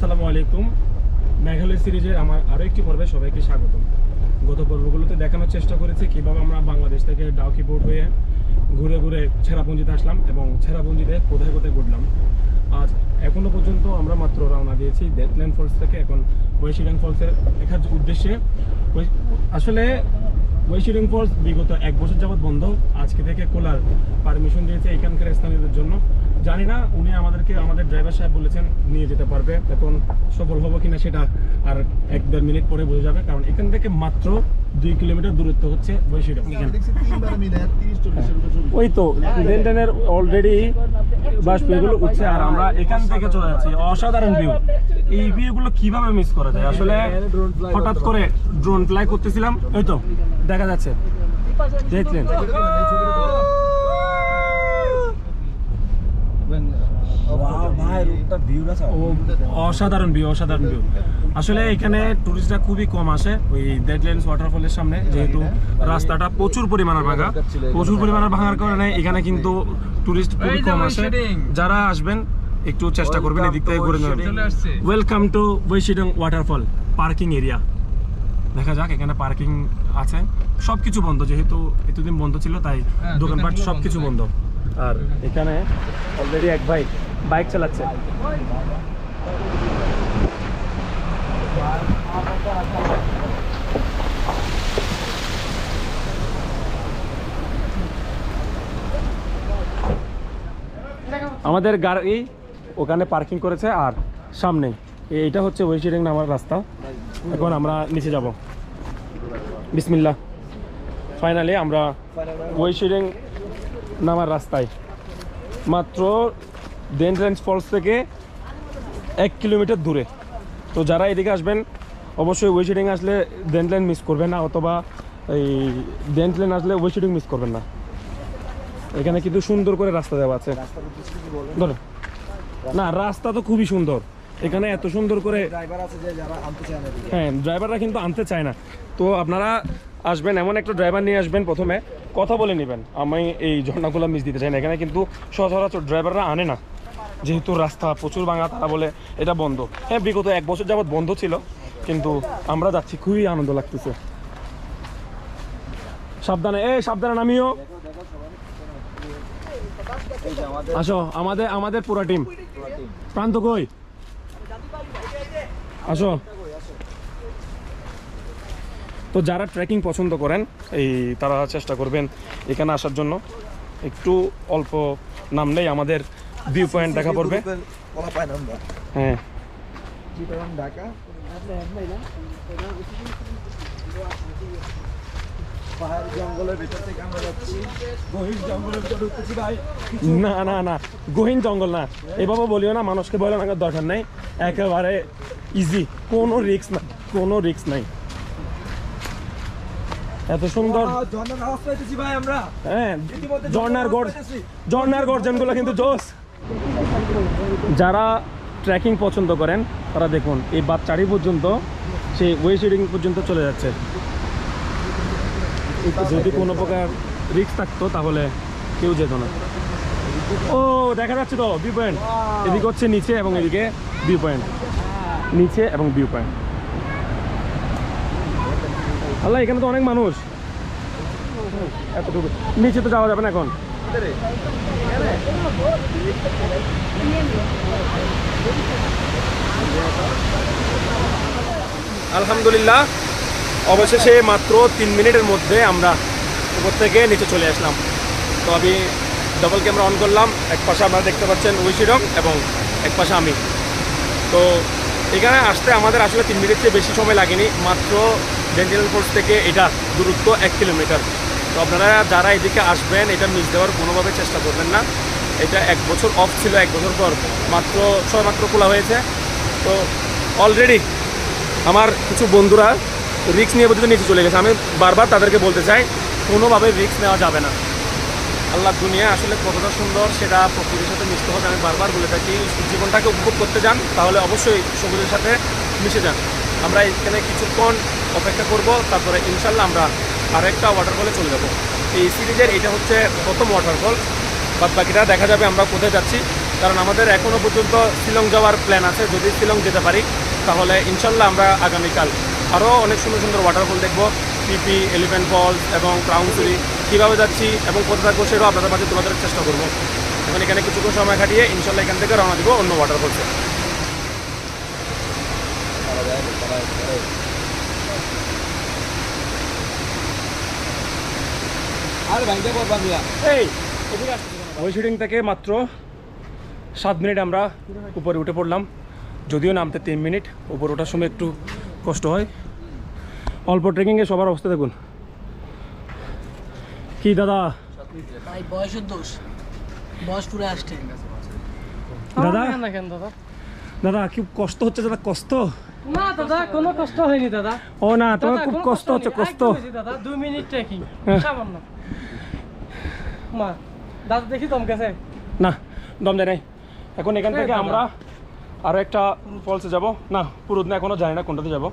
আসসালামু আলাইকুম। মেঘালয় সিরিজের আমার আরও একটি পর্বে সবাইকে স্বাগতম। গত পর্বগুলোতে দেখানোর চেষ্টা করেছি কীভাবে আমরা বাংলাদেশ থেকে ডাউকি পোর্ট হয়ে ঘুরে ঘুরে ছেঁড়াপুঞ্জিতে আসলাম এবং ছেঁড়াপুঞ্জিতে কোথায় কোথায় ঘুরলাম। আজ এখনও পর্যন্ত আমরা মাত্র রওনা দিয়েছি ডেথল্যান্ড ফলস থেকে। এখন ওয়েশিডাং ফলসের দেখার উদ্দেশ্যে। আসলে ওয়েশিডাং ফলস বিগত এক বছর যাবৎ বন্ধ। আজকে থেকে খোলার পারমিশন দিয়েছে এখানকার স্থানীয়দের জন্য। জানি না উনি আমাদেরকে আমাদের ড্রাইভার সাহেব বলেছেন নিয়ে যেতে পারবে। এখন সফল হব কিনা সেটা আর এক দেড় মিনিট পরে বোঝা যাবে কারণ এখান থেকে মাত্র দুই কিলোমিটার দূরত্ব হচ্ছে ওই তো লেনদেনের অলরেডি বাস পেগুলো উঠছে আর আমরা এখান থেকে চলে যাচ্ছি অসাধারণ ভিউ এই ভিউগুলো কীভাবে মিস করা যায়? আসলে হঠাৎ করে ড্রোন ফ্লাই করতেছিলাম ওই তো দেখা যাচ্ছে। দেখলেন ভাই রূপটা ভিউটা ও অসাধারণ ভিউ অসাধারণ ভিউ আসলে এখানে টুরিস্টরা খুবই কম আসে ওই ডেডল্যান্ডস ওয়াটারফলের সামনে যেহেতু রাস্তাটা প্রচুর পরিমাণে ভাঙা। প্রচুর পরিমাণে ভাঙার কারণে এখানে কিন্তু টুরিস্ট খুবই কম আসে। যারা আসবেন একটু চেষ্টা করবেন এদিক থেকে ঘুরে নেবেন welcome to Baishidong waterfall parking area দেখা যাক এখানে পার্কিং আছে। সব কিছু বন্ধ যেহেতু এতদিন বন্ধ ছিল তাই দোকানপাট সব কিছু বন্ধ। আর এখানে অলরেডি এক ভাই বাইক চালাচ্ছে। আমাদের গাড়ি ওখানে পার্কিং করেছে আর সামনে। এইটা হচ্ছে ওয়েস্টিডিং নামার রাস্তা। এখন আমরা নিচে যাব। বিসমিল্লা ফাইনালি আমরা ওয়েস্টিডিং নামার রাস্তায়। মাত্র ডেনরেঞ্জ ফলস থেকে এক কিলোমিটার দূরে। তো যারা এদিকে আসবেন অবশ্যই ওয়েস্টিডিং আসলে ডেন্টলেন মিস করবেন না অথবা এই ডেন্টলেন আসলে ওয়েস্টিডিং মিস করবেন না। এখানে কিন্তু সুন্দর করে রাস্তা দেওয়া আছে। ধরো। না রাস্তা তো খুবই সুন্দর। এখানে এত সুন্দর করে। হ্যাঁ ড্রাইভাররা কিন্তু আনতে চায় না। তো আপনারা আসবেন এমন একটা ড্রাইভার নিয়ে আসবেন প্রথমে। কথা বলে নেবেন আমি এই ঝর্ণাগুলো মিস দিতে চাই না। এখানে কিন্তু সচরাচর ড্রাইভাররা আনে না। যেহেতু রাস্তা প্রচুর ভাঙা, তারা বলে এটা বন্ধ। হ্যাঁ বিগত এক বছর যাবৎ বন্ধ ছিল, কিন্তু আমরা যাচ্ছি, খুবই আনন্দ লাগতেছে। সাবধানে, এই সাবধানে নামিও। আসো, আমাদের আমাদের পুরা টিম। প্রান্ত কই? আসো। তো যারা ট্রেকিং পছন্দ করেন, এই তারা চেষ্টা করবেন এখানে আসার জন্য। একটু অল্প নামলেই আমাদের ভিউ পয়েন্ট দেখা পড়বে। বলা পায় না হ্যাঁ। না না না গহীন জঙ্গল না। এভাবে বলিও না মানুষকে বলে না দরকার নাই। একেবারে ইজি কোনো রিস্ক না কোনো রিস্ক নাই। এত সুন্দর। ঝর্ণার হ্যাঁ। ঝর্ণার গর্জনগুলো কিন্তু জোস যারা ট্রেকিং পছন্দ করেন, তারা দেখুন, এই বাচ্চারি পর্যন্ত সেই ওয়েস্টিডিং পর্যন্ত চলে যাচ্ছে। যদি কোনো প্রকার রিস্ক থাকতো, তাহলে কেউ যেত না। ও, দেখা যাচ্ছে তো ভিউ পয়েন্ট এদিকে হচ্ছে নিচে এবং এদিকে ভিউ পয়েন্ট নিচে এবং ভিউ পয়েন্ট আল্লাহ, এখানে তো অনেক মানুষ। এতটুকু। নিচে তো যাওয়া যাবে না এখন। আলহামদুলিল্লাহ। অবশেষে মাত্র তিন মিনিটের মধ্যে আমরা উপর থেকে নিচে চলে আসলাম। তো আমি ডবল ক্যামেরা অন করলাম। এক পাশে আপনারা দেখতে পাচ্ছেন উইশিরং এবং এক পাশে আমি। তো এখানে আসতে আমাদের আসলে তিন মিনিট চেয়ে বেশি সময় লাগেনি। মাত্র ডেন্টাল ফোর্স থেকে এটা দূরত্ব এক কিলোমিটার। তো আপনারা যারা এদিকে আসবেন, এটা মিস দেওয়ার কোনোভাবে চেষ্টা করবেন না। এটা এক বছর অফ ছিল, এক বছর পর মাত্র, ছয় মাত্র খোলা হয়েছে। তো অলরেডি আমার কিছু বন্ধুরা রিক্স নিয়ে পর্যন্ত নিচে চলে গেছে। আমি বারবার তাদেরকে বলতে চাই, কোনোভাবে রিস্ক নেওয়া যাবে না। আল্লাহ দুনিয়া আসলে কতটা সুন্দর, সেটা প্রকৃতির সাথে মিশতে হবে। আমি বারবার বলে থাকি, জীবনটাকে উপভোগ করতে যান, তাহলে অবশ্যই সবুজের সাথে মিশে যান। আমরা এখানে কিছুক্ষণ অপেক্ষা করব, তারপরে ইনশাল্লাহ আমরা আরেকটা ওয়াটারফলে চলে যাব। এই সিরিজের এটা হচ্ছে প্রথম ওয়াটারফল বাদ বাকিটা দেখা যাবে আমরা কোথায় যাচ্ছি। কারণ আমাদের এখনও পর্যন্ত শিলং যাওয়ার প্ল্যান আছে, যদি শিলং যেতে পারি, তাহলে ইনশাল্লাহ আমরা আগামীকাল আরও অনেক সুন্দর সুন্দর ওয়াটারফল দেখব। পিপি এলিফ্যান্ট ফলস এবং ক্রাউনসুরি কীভাবে যাচ্ছি এবং কোথায় থাকব সেটাও আপনাদের মাঝে তুলে ধরার চেষ্টা করব। এখন এখানে কিছুক্ষণ সময় কাটিয়ে ইনশাল্লাহ এখান থেকে রওনা দিব অন্য ওয়াটারফলসে আর ভাইকে করবা মিয়া এই ওই শুটিং থেকে মাত্র সাত মিনিট আমরা উপরে উঠে পড়লাম। যদিও নামতে তিন মিনিট উপরে ওঠার সময় একটু কষ্ট হয়। অল্প ট্রেকিংয়ে সবার অবস্থা দেখুন। কি দাদা? বয়সের দোষ। বয়স পুরো আসছে। দাদা? দাদা? দাদা কি কষ্ট হচ্ছে দাদা? কষ্ট? না দাদা কোনো কষ্ট হয়নি দাদা। ও না তোমার দাদা, খুব কষ্ট হচ্ছে কষ্ট। দাদা। দুই মিনিট ট্রেকিং হ্যাঁ। সামান্য। মা দাদা দেখি তোম কাছে না দম দেয় নাই। এখন এখান থেকে আমরা আরও একটা ফলসে যাব। না পুরুত না এখনও জানি না কোনটাতে যাব?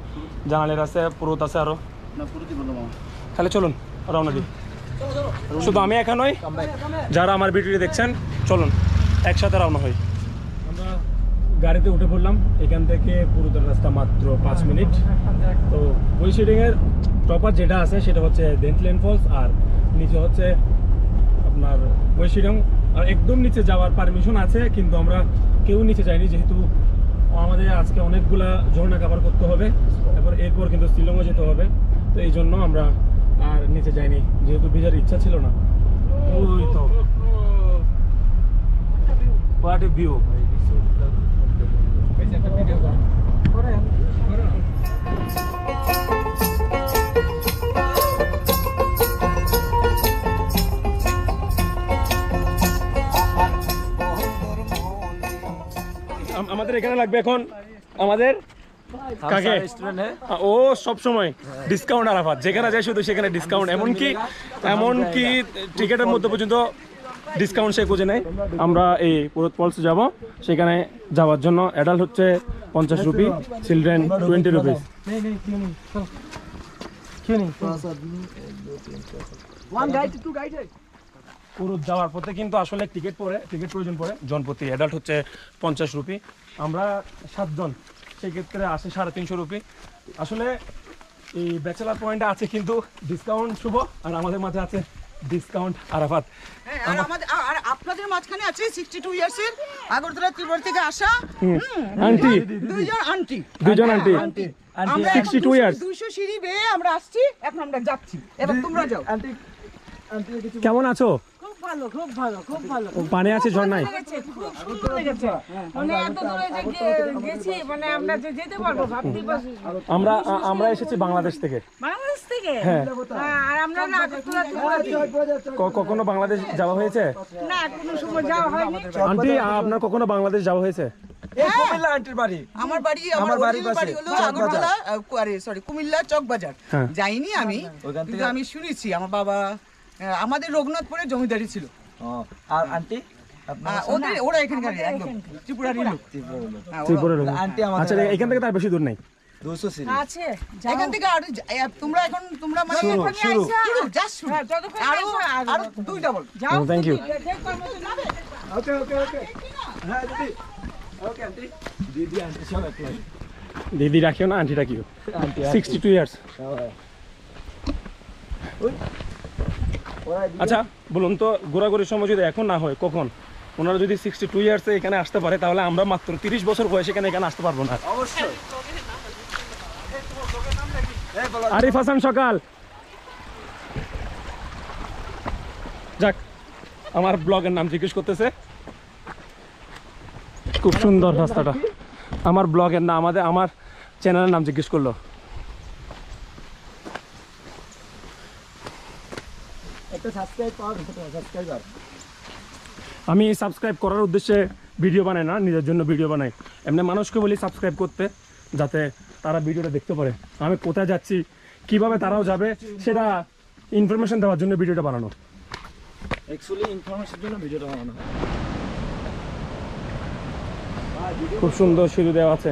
জানালের আছে পুরুত আছে আরও তাহলে চলুন রওনা দিই। শুধু আমি একা নই যারা আমার ভিডিওটি দেখছেন চলুন একসাথে রওনা হই। আমরা গাড়িতে উঠে পড়লাম এখান থেকে পুরুতের রাস্তা মাত্র পাঁচ মিনিট। তো ওই এর টপার যেটা আছে সেটা হচ্ছে দেন্টলেন ফলস আর নিচে হচ্ছে আপনার ওয়েশিডং আর একদম নিচে যাওয়ার পারমিশন আছে কিন্তু আমরা কেউ নিচে যাইনি যেহেতু আমাদের আজকে অনেকগুলা ঝর্ণা কাভার করতে হবে এরপর এরপর কিন্তু শিলংও যেতে হবে তো এই জন্য আমরা আর নিচে যাইনি যেহেতু ভিজার ইচ্ছা ছিল না। ওই তো। হোয়াট এ ভিউ এখানে লাগবে এখন আমাদের কাকে? ও সব সময় ডিসকাউন্ট আরাফাত। যেখানে যায় শুধু সেখানে ডিসকাউন্ট এমনকি এমনকি টিকেটের মধ্যে পর্যন্ত ডিসকাউন্ট সে খুঁজে নেয়। আমরা এই পুরো পলস যাব। সেখানে যাওয়ার জন্য অ্যাডাল্ট হচ্ছে পঞ্চাশ রুপি চিলড্রেন টোয়েন্টি রুপিস পুরো যাওয়ার পথে কিন্তু আসলে টিকিট পড়ে টিকিট প্রয়োজন পড়ে। জনপ্রতি অ্যাডাল্ট হচ্ছে পঞ্চাশ রুপি। আমরা সাতজন সেক্ষেত্রে আসে সাড়ে তিনশো রুপি। আসলে এই ব্যাচেলার পয়েন্টে আছে কিন্তু ডিসকাউন্ট শুভ আর আমাদের মাঝে আছে ডিসকাউন্ট আরাফাত। হ্যাঁ, আর আমাদের আর- আর আপনাদের মাঝখানে আছে সিক্সটি টু ইয়ার্স এর আগরতলা ত্রিপুরা থেকে আসা আন্টি দুইজন আন্টি দুজন আন্টি আমরা 62 years। দুইশো সিঁড়ি বেয়ে আমরা আসছি এখন আমরা যাচ্ছি। এবার তোমরা যাও। কেমন আছো? ভালো খুব ভালো খুব ভালো। ও, আছে ঝর্ণায় খুব সুন্দর লেগেছে। মানে এত দূরে যে গেছি মানে আমরা যে যেতে পারব ভাবতেই পারছি আমরা আমরা এসেছি বাংলাদেশ থেকে। বাংলাদেশ থেকে? হ্যাঁ। হ্যাঁ, আর আমরা কখনো বাংলাদেশ যাওয়া হয়েছে? না কোনো সময় যাওয়া হয়নি। আন্টি আপনার কখনো বাংলাদেশ যাওয়া হয়েছে? আমার বাড়ি আমার বাড়ি হলো আগরতলা সরি কুমিল্লা চক বাজার হ্যাঁ। যাইনি আমি কিন্তু আমি শুনেছি আমার বাবা আমাদের রঘুনাথপুরে জমিদারি ছিল। আর আন্টি? ওদের ওরা এখানকার একদম। ত্রিপুরারই লোক। হ্যাঁ, ওরা- ত্রিপুরের লোক। আন্টি আমাদের আচ্ছা এখান থেকে তার বেশি দূর নেই? দুশো সিঁড়ি। আছে এখান থেকে আর তোমরা এখন তোমরা মানে শুরু, শুরু। শুরু জাস্ট শুরু। আরও আরও দুই double thank you okay okay okay. হ্যাঁ দিদি। Okay aunty. দিদি আন্টি সব এক দিদি রাখিও না আন্টি রাখিও সিক্সটি টু ইয়ার্স আচ্ছা বলুন তো ঘোরাঘুরির সময় যদি এখন না হয় কখন? ওনারা যদি সিক্সটি টু ইয়ার্সে এখানে আসতে পারে তাহলে আমরা মাত্র তিরিশ বছর বয়সে এখানে এখানে আসতে পারব না। অবশ্যই। আরিফ হাসান সকাল। যাক আমার ব্লগের নাম জিজ্ঞেস করতেছে। খুব সুন্দর রাস্তাটা। আমার ব্লগের নাম আমাদের আমার চ্যানেলের নাম জিজ্ঞেস করল একটা সাবস্ক্রাইব পাওয়া সাবস্ক্রাইবার আমি সাবস্ক্রাইব করার উদ্দেশ্যে ভিডিও বানাই না নিজের জন্য ভিডিও বানাই। এমনি মানুষকে বলি সাবস্ক্রাইব করতে যাতে তারা ভিডিওটা দেখতে পারে। আমি কোথায় যাচ্ছি কীভাবে তারাও যাবে সেটা ইনফরমেশন দেওয়ার জন্য ভিডিওটা বানানো। অ্যাকচুয়ালি ইনফরমেশনের জন্য ভিডিওটা বানানো। খুব সুন্দর সিঁড়ি দেওয়া আছে।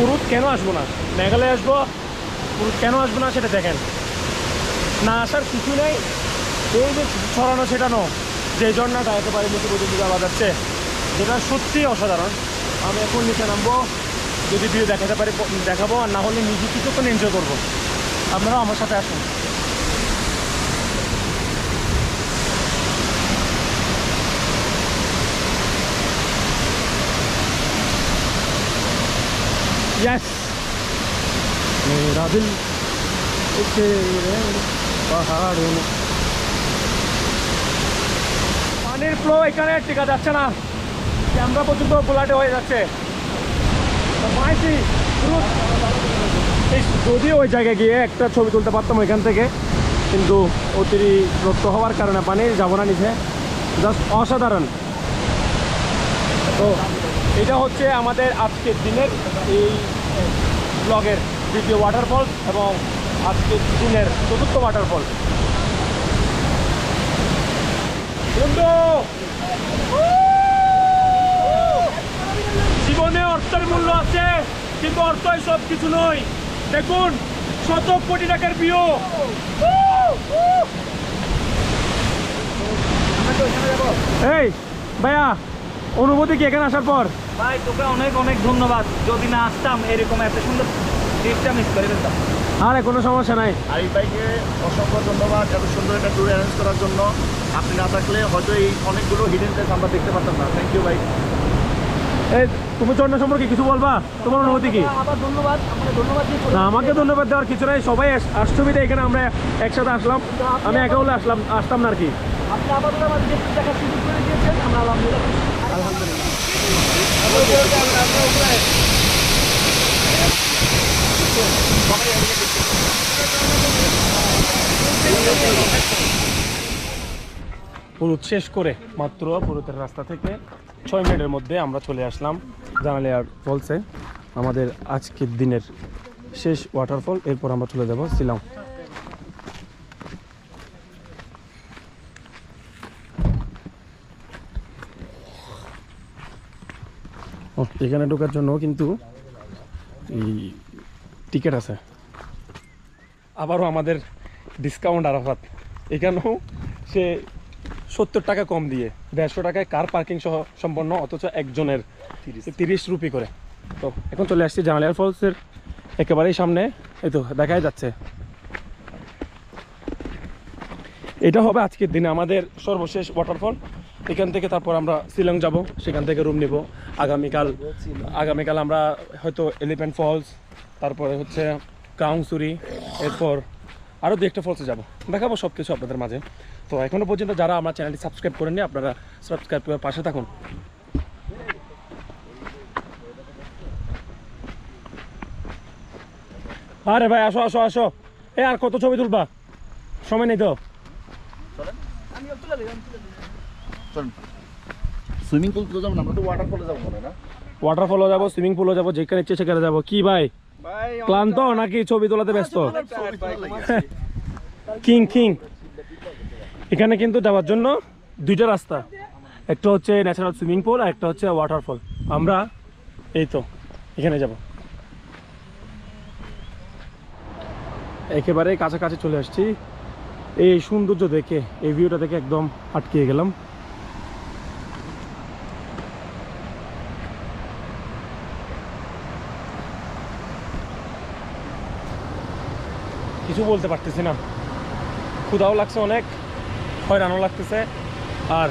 পুরুত কেন আসব না? মেঘালয় আসব, পুরুত কেন আসব না সেটা দেখেন। না আসার কিছু নেই, এই যে ছড়ানো ছেটানো, যে ঝর্ণাটা একেবারে নিচে পর্যন্ত যাওয়া যাচ্ছে যেটা সত্যিই অসাধারণ। আমি এখন নিচে নামবো, যদি ভিডিও দেখাতে পারি, দেখাবো, আর না হলে নিজে কিছুক্ষণ এনজয় করব। আপনারাও আমার সাথে আসুন। यस मेरा दिल तेरे পাহাড়ে পানির ফ্লো এখানে টিকা যাচ্ছে না ক্যামেরা পর্যন্ত ফ্লাটে হয়ে যাচ্ছে তো মাইছি পুরো- এই যদি ওই জায়গায় গিয়ে একটা ছবি তুলতে পারতাম ওইখান থেকে কিন্তু অতিরিক্ত হওয়ার কারণে পানি যাবো না নিচে জাস্ট অসাধারণ তো এটা হচ্ছে আমাদের আজকের দিনের এই ব্লগের দ্বিতীয় ওয়াটারফল এবং আজকের দিনের চতুর্থ ওয়াটারফল বন্ধু! জীবনে অর্থের মূল্য আছে, কিন্তু অর্থই সব কিছু নয়। দেখুন, শত কোটি টাকার বিও এই, ভাইয়া, অনুভূতি কি এখানে আসার পর? ভাই তোকে অনেক অনেক ধন্যবাদ। যদি না আসতাম এরকম এত সুন্দর ট্রিপটা মিস করে ফেলতাম। আরে কোনো সমস্যা নাই। আরিফ ভাইকে অসংখ্য ধন্যবাদ এত সুন্দর একটা ট্যুর অ্যারেঞ্জ করার জন্য। আপনি না থাকলে হয়তো এই অনেকগুলো হিডেন প্লেস আমরা দেখতে পারতাম না। থ্যাংক ইউ ভাই। এই তুমি চন্দ্র সম্পর্কে কিছু বলবা? তোমার অনুভূতি কি? আবার ধন্যবাদ। আমাকে ধন্যবাদ না আমাকে ধন্যবাদ দেওয়ার কিছু নাই। সবাই আস- আসছো বিধায় এখানে আমরা একসাথে আসলাম। আমি একা হলে আসলাম আসতাম না আর কি। আপনি আপাতত আমাদের দেখার সুযোগ করে দিয়েছেন। আমরা আলহামদুলিল্লাহ। পুরুত শেষ করে মাত্র পুরুতের রাস্তা থেকে ছয় মিনিটের মধ্যে আমরা চলে আসলাম। জানালিয়ার ফলসে আমাদের আজকের দিনের শেষ ওয়াটারফল এরপর আমরা চলে যাব শিলং। এখানে ঢোকার জন্য কিন্তু এই টিকিট আছে। আবারও আমাদের ডিসকাউন্ট আরাফাত। এখানেও সে সত্তর টাকা কম দিয়ে দেড়শো টাকায় কার পার্কিং সহ সম্পন্ন অথচ একজনের তিরিশ। রুপি করে। তো এখন চলে আসছি জানালিয়ার ফলসের একেবারেই সামনে। এই তো দেখাই যাচ্ছে। এটা হবে আজকের দিনে আমাদের সর্বশেষ ওয়াটারফল এখান থেকে তারপর আমরা শিলং যাব, সেখান থেকে রুম নিব। আগামীকাল আগামীকাল আমরা হয়তো এলিফ্যান্ট ফলস তারপরে হচ্ছে কাউংসুরি এরপর আরও দু একটা ফলসে যাব। দেখাবো সব কিছু আপনাদের মাঝে। তো এখনও পর্যন্ত যারা আমার চ্যানেলটি সাবস্ক্রাইব করেননি, আপনারা সাবস্ক্রাইব করে পাশে থাকুন। আরে ভাই, আসো আসো আসো। এ, আর কত ছবি তুলবা? সময় নেই তো? সুইমিং পুল তো যাব না আমরা তো ওয়াটারফলে যাব মনে না। ওয়াটারফলও যাব সুইমিং পুলও যাব যেখানে ইচ্ছে সেখানে যাব। কি ভাই? ক্লান্ত নাকি ছবি তোলাতে ব্যস্ত? King king. এখানে কিন্তু যাওয়ার জন্য দুইটা রাস্তা। একটা হচ্ছে ন্যাচারাল সুইমিং পুল আর একটা হচ্ছে ওয়াটারফল আমরা এই তো এখানে যাব। একেবারে কাছাকাছি চলে আসছি। এই সৌন্দর্য দেখে এই ভিউটা দেখে একদম আটকে গেলাম। কিছু বলতে পারতেছি না। ক্ষুধাও লাগছে অনেক, হয়রানও লাগতেছে। আর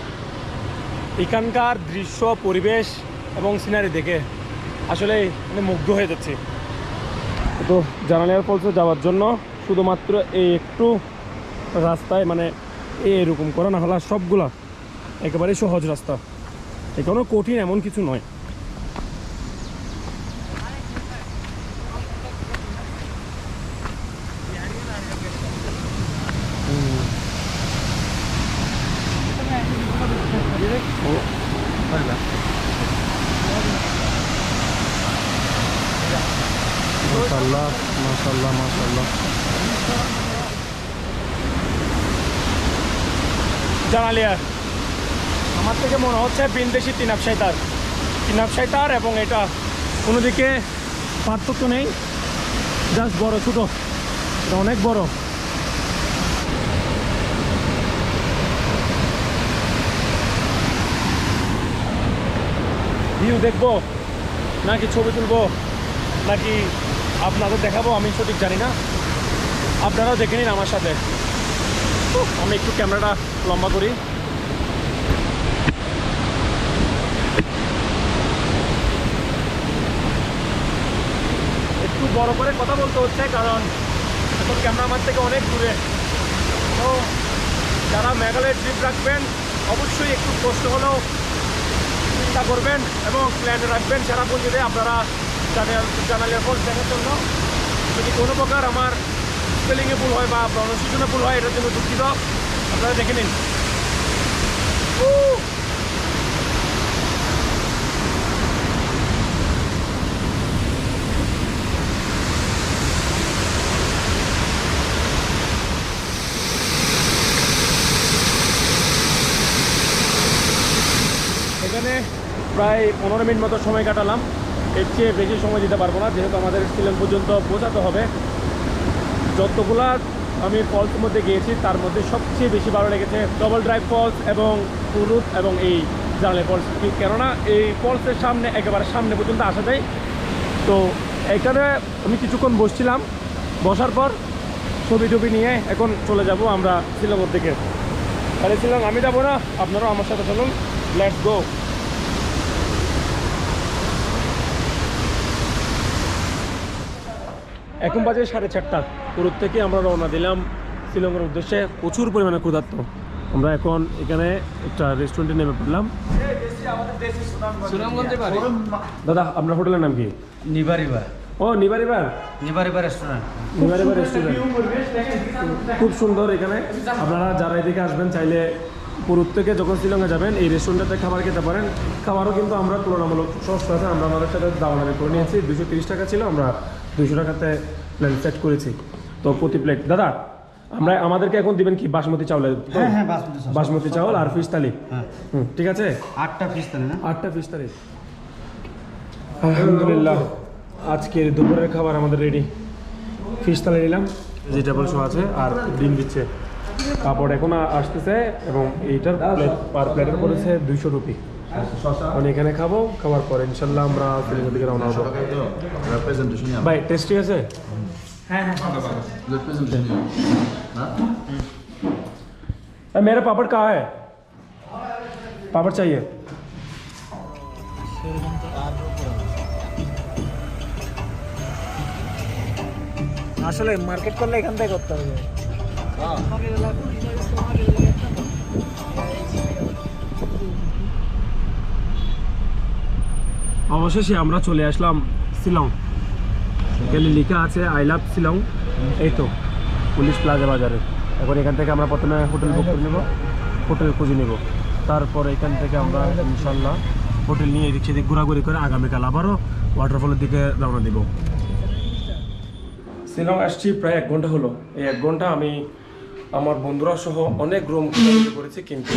এখানকার দৃশ্য, পরিবেশ এবং সিনারি দেখে আসলে মানে মুগ্ধ হয়ে যাচ্ছি। তো জানালিয়ার ফলসে যাওয়ার জন্য শুধুমাত্র এই একটু রাস্তায় মানে এরকম করা না হলে সবগুলা একেবারে সহজ রাস্তা। এখানেও কঠিন এমন কিছু নয়। মাশাল্লাহ মাশাল্লাহ জানালিয়া আমার থেকে মনে হচ্ছে বিনদেশি তিনাপ সাইতার। তিনাপ সাইতার এবং এটা কোনো দিকে পার্থক্য নেই, জাস্ট বড়, ছোটো। এটা অনেক বড়। ভিউ দেখব, নাকি ছবি তুলবো, নাকি আপনাদের দেখাবো, আমি সঠিক জানি না। আপনারাও দেখে নিন আমার সাথে। আমি একটু ক্যামেরাটা লম্বা করি। একটু বড় করে কথা বলতে হচ্ছে, কারণ এখন ক্যামেরা আমার থেকে অনেক দূরে। তো যারা মেঘালয়ের ট্রিপ রাখবেন, অবশ্যই একটু কষ্ট হলেও চিন্তা করবেন এবং প্ল্যান রাখবেন সারা পুঁজিতে আপনারা চ্যানেল চ্যানেলের ফোন দেখার জন্য। যদি কোনো প্রকার আমার স্পেলিংয়ে ভুল হয় বা প্রনাউন্সিয়েশনে ভুল হয় এটার জন্য দুঃখিত। আপনারা দেখে নিন! এখানে প্রায় পনেরো মিনিট মতো সময় কাটালাম। এর চেয়ে বেশি সময় দিতে পারব না, যেহেতু আমাদের সিলেন পর্যন্ত পৌঁছাতে হবে। যতগুলা আমি ফলসের মধ্যে গিয়েছি, তার মধ্যে সবচেয়ে বেশি ভালো লেগেছে ডবল ড্রাইভ ফলস এবং পুরুত এবং এই জানালে ফলস কেননা এই ফলসের সামনে, একেবারে সামনে পর্যন্ত আসা যায়। তো এখানে আমি কিছুক্ষণ বসছিলাম। বসার পর ছবি টবি নিয়ে এখন চলে যাব আমরা শিলংয়ের দিকে। তাহলে শিলং আমি যাব না, আপনারাও আমার সাথে চলুন। লেটস গো এখন বাজে সাড়ে চারটা। পুরুত থেকে আমরা রওনা দিলাম শিলংয়ের উদ্দেশ্যে। প্রচুর পরিমাণে ক্ষুধার্ত। আমরা এখন এখানে একটা রেস্টুরেন্টে নেমে পড়লাম। দাদা আপনার হোটেলের নাম কি? ও নিবারিবার নিবারিবা রেস্টুরেন্ট নিবারিবার রেস্টুরেন্ট খুব সুন্দর এখানে। আপনারা যারা এদিকে আসবেন চাইলে পুরুত থেকে যখন শিলংয়ে যাবেন এই রেস্টুরেন্টে খাবার খেতে পারেন। খাবারও কিন্তু আমরা তুলনামূলক সস্তা আছে। আমরা আমাদের সাথে দামাদামি করে নিয়েছি। দুশো তিরিশ টাকা ছিল আমরা দুশো টাকাতে প্ল্যান সেট করেছি। তো প্রতি প্লেট দাদা আমরা আমাদেরকে এখন দিবেন কি? বাসমতি চাউলের হ্যাঁ হ্যাঁ বাসমতি চাউল। বাসমতি চাউল আর ফিস থালি। হ্যাঁ। হুম ঠিক আছে? আটটা পিস তাহলে না? আটটা ফিশ থালি। আলহামদুলিল্লাহ। আজকের দুপুরের খাবার আমাদের রেডি ফিস থালি নিলাম। ভেজিটেবল শো আছে আর ডিম দিচ্ছে। কাপড় এখন আ- আসতেছে এবং এইটার প্লেট পার প্লেটের পড়েছে দুইশো রুপি মানে এখানে খাবো খাবার পরে ইনশাল্লাহ আমরা ফিলিংয়ের দিকে রওনা হবো ভাই টেস্টি আছে अ, मेरा पापड़ कहाँ है पापड़ चाहिए আসলে মার্কেট করলে এখান থেকে করতে হবে অবশেষে আমরা চলে আসলাম শিলং। এখানে লেখা আছে আই লাভ শিলং। এই তো, পুলিশ প্লাজা বাজারে। এখন এখান থেকে আমরা প্রথমে হোটেল বুক করে নেব, হোটেল খুঁজে নেব। তারপর এখান থেকে আমরা ইনশাল্লাহ হোটেল নিয়ে এদিক সেদিক ঘোরাঘুরি করে আগামীকাল আবারও ওয়াটারফলের দিকে রওনা দিব। শিলং আসছি প্রায় এক ঘণ্টা হলো। এই এক ঘণ্টা আমি আমার বন্ধুরা সহ অনেক রুম করেছি কিন্তু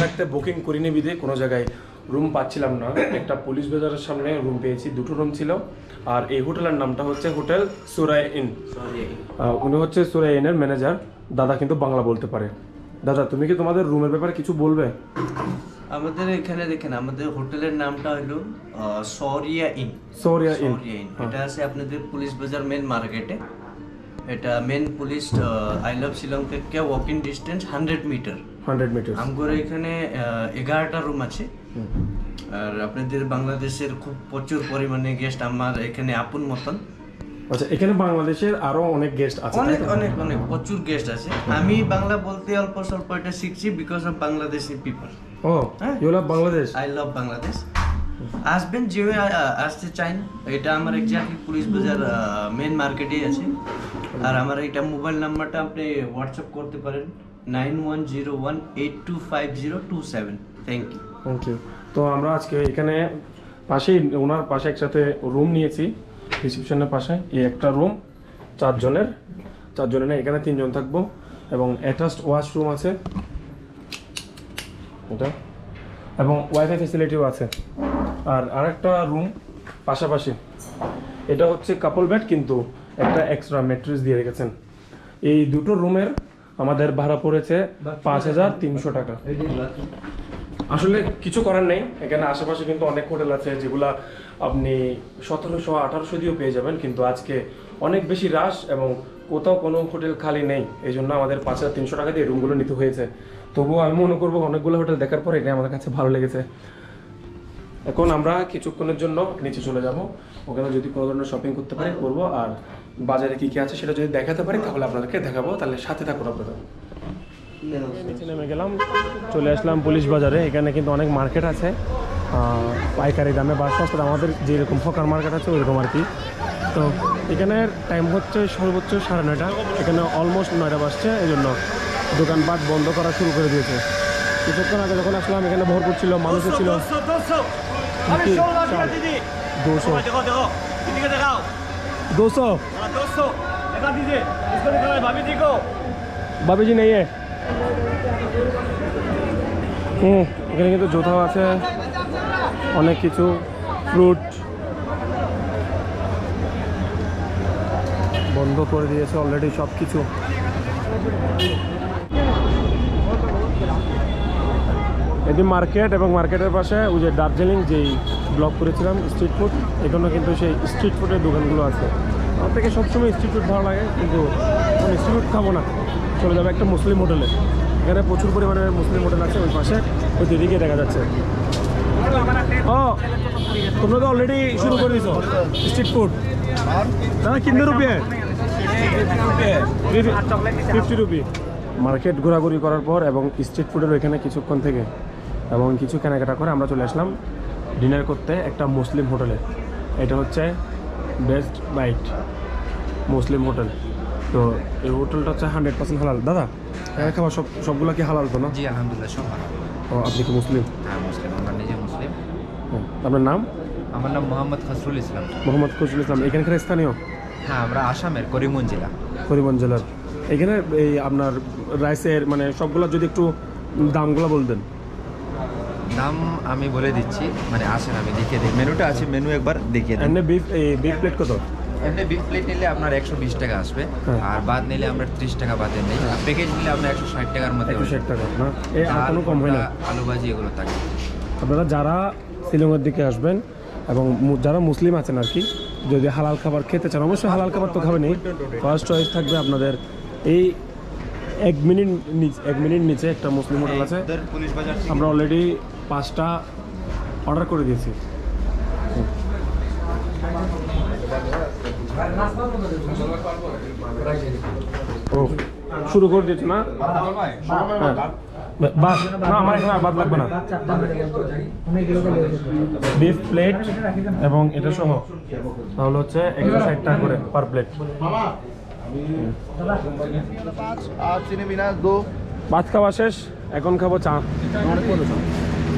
থাকতে বুকিং করিনি বিধে কোনো জায়গায় রুম পাচ্ছিলাম না। একটা পুলিশ বাজারের সামনে রুম পেয়েছি দুটো রুম ছিল। আর এই হোটেলের নামটা হচ্ছে হোটেল সুরায় ইন। উনি হচ্ছে সুরায় ইনের ম্যানেজার দাদা কিন্তু বাংলা বলতে পারে। দাদা তুমি কি তোমাদের রুমের ব্যাপারে কিছু বলবে? আমাদের এখানে দেখেন আমাদের হোটেলের নামটা হলো Soriya Inn. Sauriya Inn. Soriya Inn. এটা আছে আপনাদের পুলিশ বাজার মেন মার্কেটে এটা main Police I love Shillong থেকে walking distance hundred metre hundred metre আমগোর এখানে এগারোটা রুম আছে। আর আপনাদের বাংলাদেশের খুব প্রচুর পরিমাণে গেস্ট আমার এখানে আপন মতন। আচ্ছা এখানে বাংলাদেশের আরও অনেক গেস্ট আছে অনেক অনেক অনেক প্রচুর গেস্ট আছে। আমি বাংলা বলতে অল্প স্বল্প এটা শিখছি বিকজ অফ বাংলাদেশি পিপল ও হ্যাঁ। You love Bangladesh I love Bangladesh আসবেন যে আসতে চান এটা আমার এক্স্যাক্টলি পুলিশ বাজার মেন মার্কেটেই আছে। আর আমার এটা মোবাইল নাম্বারটা আপনি হোয়াটসঅ্যাপ করতে পারেন। Nine one zero one eight two five zero two seven. Thank you thank you তো আমরা আজকে এখানে পাশেই ওনার পাশে একসাথে রুম নিয়েছি। রিসেপশনের পাশে এই একটা রুম চারজনের। চারজনের না, এখানে তিনজন থাকব। এবং অ্যাটাচড ওয়াশরুম আছে। এটা। এবং ওয়াইফাই ফেসিলিটিও আছে। আর আরেকটা রুম পাশাপাশি। এটা হচ্ছে কাপল বেড কিন্তু একটা এক্সট্রা ম্যাট্রেস দিয়ে রেখেছেন। এই দুটো রুমের আমাদের ভাড়া পড়েছে পাঁচ হাজার তিনশো টাকা। আসলে কিছু করার নেই এখানে আশেপাশে কিন্তু অনেক হোটেল আছে যেগুলা আপনি সতেরোশো আঠারোশো দিয়েও পেয়ে যাবেন কিন্তু আজকে অনেক বেশি রাশ এবং কোথাও কোনো হোটেল খালি নেই। এই জন্য আমাদের পাঁচ হাজার তিনশো টাকা দিয়ে রুমগুলো নিতে হয়েছে। তবুও আমি মনে করব অনেকগুলো হোটেল দেখার পর এটা আমাদের কাছে ভালো লেগেছে। এখন আমরা কিছুক্ষণের জন্য নিচে চলে যাব। ওখানে যদি কোনো ধরনের শপিং করতে পারি করব। আর বাজারে কি কি আছে সেটা যদি দেখাতে পারি তাহলে আপনাদেরকে দেখাবো। তাহলে সাথে থাকুন আপনারা। নিচে নেমে গেলাম চলে আসলাম পুলিশ বাজারে। এখানে কিন্তু অনেক মার্কেট আছে। পাইকারি দামে বা সস্তা আমাদের যেরকম ফকার মার্কেট আছে ওইরকম আর কি। তো এখানে টাইম হচ্ছে সর্বোচ্চ সাড়ে নয়টা। এখানে অলমোস্ট নয়টা বাজছে এই জন্য দোকানপাট বন্ধ করা শুরু করে দিয়েছে। কিছুক্ষণ আগে যখন আসলাম এখানে ভরপুর ছিল মানুষও ছিল। দুশো দেখো দেখো এদিকে দেখাও দুশো दोस्तों दिखा दीजिए इसको दिखा भाभी जी को বাবিজি নেই এ হুম এখানে কিন্তু জুতাও আছে অনেক কিছু ফ্রুট বন্ধ করে দিয়েছে অলরেডি সব কিছু এটি মার্কেট এবং মার্কেটের পাশে ওই যে দার্জিলিং যেই ব্লক করেছিলাম স্ট্রিট ফুড এখানে কিন্তু সেই স্ট্রিট ফুডের দোকানগুলো আছে। আমার থেকে সবসময় স্ট্রিট ফুড ভালো লাগে, কিন্তু আমি স্ট্রিট ফুড খাব না। চলে যাবে একটা মুসলিম হোটেলে। এখানে প্রচুর পরিমাণে মুসলিম হোটেল আছে ওই পাশে, ওই দিদিকে দেখা যাচ্ছে। ও, তোমরা তো অলরেডি শুরু করে দিছো স্ট্রিট ফুড দাদা কিনতে রুপিয়ে ফিফটি রুপি। মার্কেট ঘোরাঘুরি করার পর এবং স্ট্রিট ফুডের ওইখানে কিছুক্ষণ থেকে এবং কিছু কেনাকাটা করে আমরা চলে আসলাম। ডিনার করতে একটা মুসলিম হোটেলে। এটা হচ্ছে বেস্ট বাইট মুসলিম হোটেল। তো এই হোটেলটা হচ্ছে হান্ড্রেড পার্সেন্ট হালাল। দাদা এখানে খাবার সব সবগুলো কি হালাল তো না জি আলহামদুলিল্লাহ সব ভালো ও আপনি কি মুসলিম? হ্যাঁ মুসলিম আমরা নিজে মুসলিম। হ্যাঁ। আপনার নাম? আমার নাম মোহাম্মদ খসরুল ইসলাম। মোহাম্মদ খসরুল ইসলাম। এখানকার স্থানীয়? হ্যাঁ আমরা আসামের করিমগঞ্জ জেলা। করিমগঞ্জ জেলার। এখানে এই আপনার রাইসের মানে সবগুলো যদি একটু দামগুলো বলতেন। নাম আমি বলে দিচ্ছি মানে আসেন আমি দেখিয়ে দিই। মেনুটা আছে মেনু একবার দেখিয়ে দিই। বিফ বিফ প্লেট কত? এমনি বিফ প্লেট নিলে আপনার একশো বিশ টাকা আসবে হ্যাঁ। আর বাদ নিলে আমরা ত্রিশ টাকা বাদে নেই। আর প্যাকেজ নিলে আপনার একশো ষাট টাকার মধ্যে একশো ষাট। টাকা না? এই আর কোনো কম হয় না। আলু ভাজি এগুলো থাকে। আপনারা যারা শিলংয়ের দিকে আসবেন এবং যারা মুসলিম আছেন আর কি যদি হালাল খাবার খেতে চান অবশ্যই হালাল খাবার তো খাবেনই। ফার্স্ট চয়েস থাকবে আপনাদের এই এক মিনিট নিচে এক মিনিট নিচে একটা মুসলিম হোটেল আছে। আমরা অলরেডি পাঁচটা অর্ডার করে দিয়েছি। ও। শুরু করে দিয়েছে না? হ্যাঁ। বাস না আমার এখানে আর বাদ লাগবে না। বিফ প্লেট এবং এটা সহ। তাহলে হচ্ছে একশো ষাট টাকা করে পার প্লেট। খাওয়া শেষ এখন খাব চা।